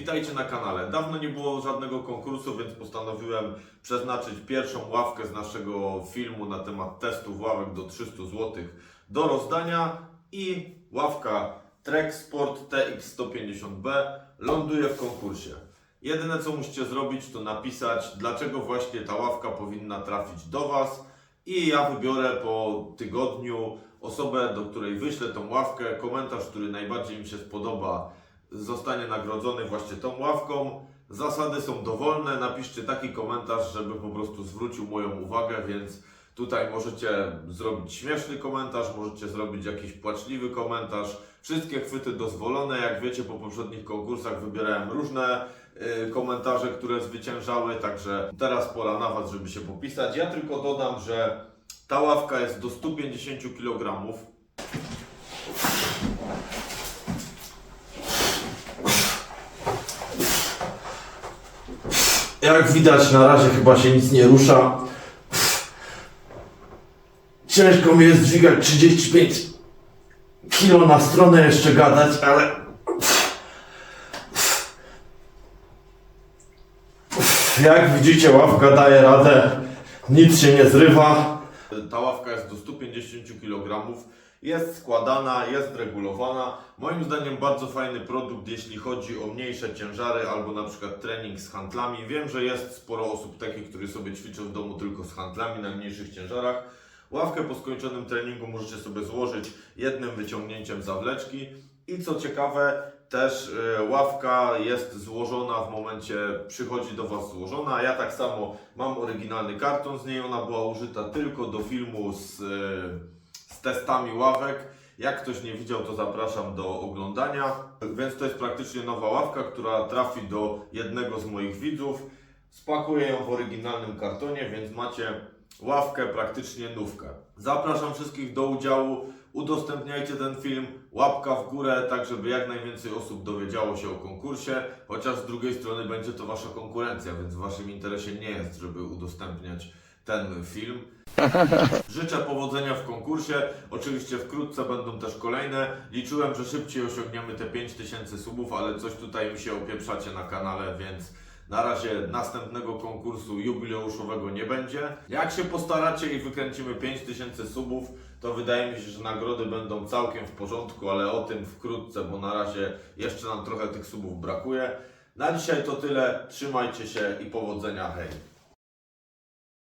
Witajcie na kanale. Dawno nie było żadnego konkursu, więc postanowiłem przeznaczyć pierwszą ławkę z naszego filmu na temat testów ławek do 300 zł do rozdania i ławka Trek Sport TX150B ląduje w konkursie. Jedyne co musicie zrobić to napisać dlaczego właśnie ta ławka powinna trafić do Was i ja wybiorę po tygodniu osobę, do której wyślę tą ławkę. Komentarz, który najbardziej mi się spodoba, zostanie nagrodzony właśnie tą ławką. Zasady są dowolne. Napiszcie taki komentarz, żeby po prostu zwrócił moją uwagę, więc tutaj możecie zrobić śmieszny komentarz, możecie zrobić jakiś płaczliwy komentarz. Wszystkie chwyty dozwolone. Jak wiecie, po poprzednich konkursach wybierałem różne y, komentarze, które zwyciężały, także teraz pora na Was, żeby się popisać. Ja tylko dodam, że ta ławka jest do 150 kg. Jak widać, na razie chyba się nic nie rusza. Ciężko mi jest dźwigać 35 kilo na stronę jeszcze gadać, ale jak widzicie ławka daje radę, nic się nie zrywa. Ta ławka jest do 150 kg, jest składana, jest regulowana. Moim zdaniem bardzo fajny produkt, jeśli chodzi o mniejsze ciężary albo na przykład trening z handlami. Wiem, że jest sporo osób takich, którzy sobie ćwiczą w domu tylko z handlami na mniejszych ciężarach. Ławkę po skończonym treningu możecie sobie złożyć jednym wyciągnięciem zawleczki. I co ciekawe, też e, ławka jest złożona w momencie, przychodzi do Was złożona. Ja tak samo mam oryginalny karton z niej, ona była użyta tylko do filmu z, e, z testami ławek. Jak ktoś nie widział, to zapraszam do oglądania. Więc to jest praktycznie nowa ławka, która trafi do jednego z moich widzów. Spakuję ją w oryginalnym kartonie, więc macie ławkę praktycznie nówkę. Zapraszam wszystkich do udziału. Udostępniajcie ten film, łapka w górę, tak żeby jak najwięcej osób dowiedziało się o konkursie, chociaż z drugiej strony będzie to Wasza konkurencja, więc w Waszym interesie nie jest, żeby udostępniać ten film. Życzę powodzenia w konkursie. Oczywiście wkrótce będą też kolejne. Liczyłem, że szybciej osiągniemy te 5000 subów, ale coś tutaj mi się opieprzacie na kanale, więc na razie następnego konkursu jubileuszowego nie będzie. Jak się postaracie i wykręcimy 5000 subów, to wydaje mi się, że nagrody będą całkiem w porządku, ale o tym wkrótce, bo na razie jeszcze nam trochę tych subów brakuje. Na dzisiaj to tyle. Trzymajcie się i powodzenia. Hej!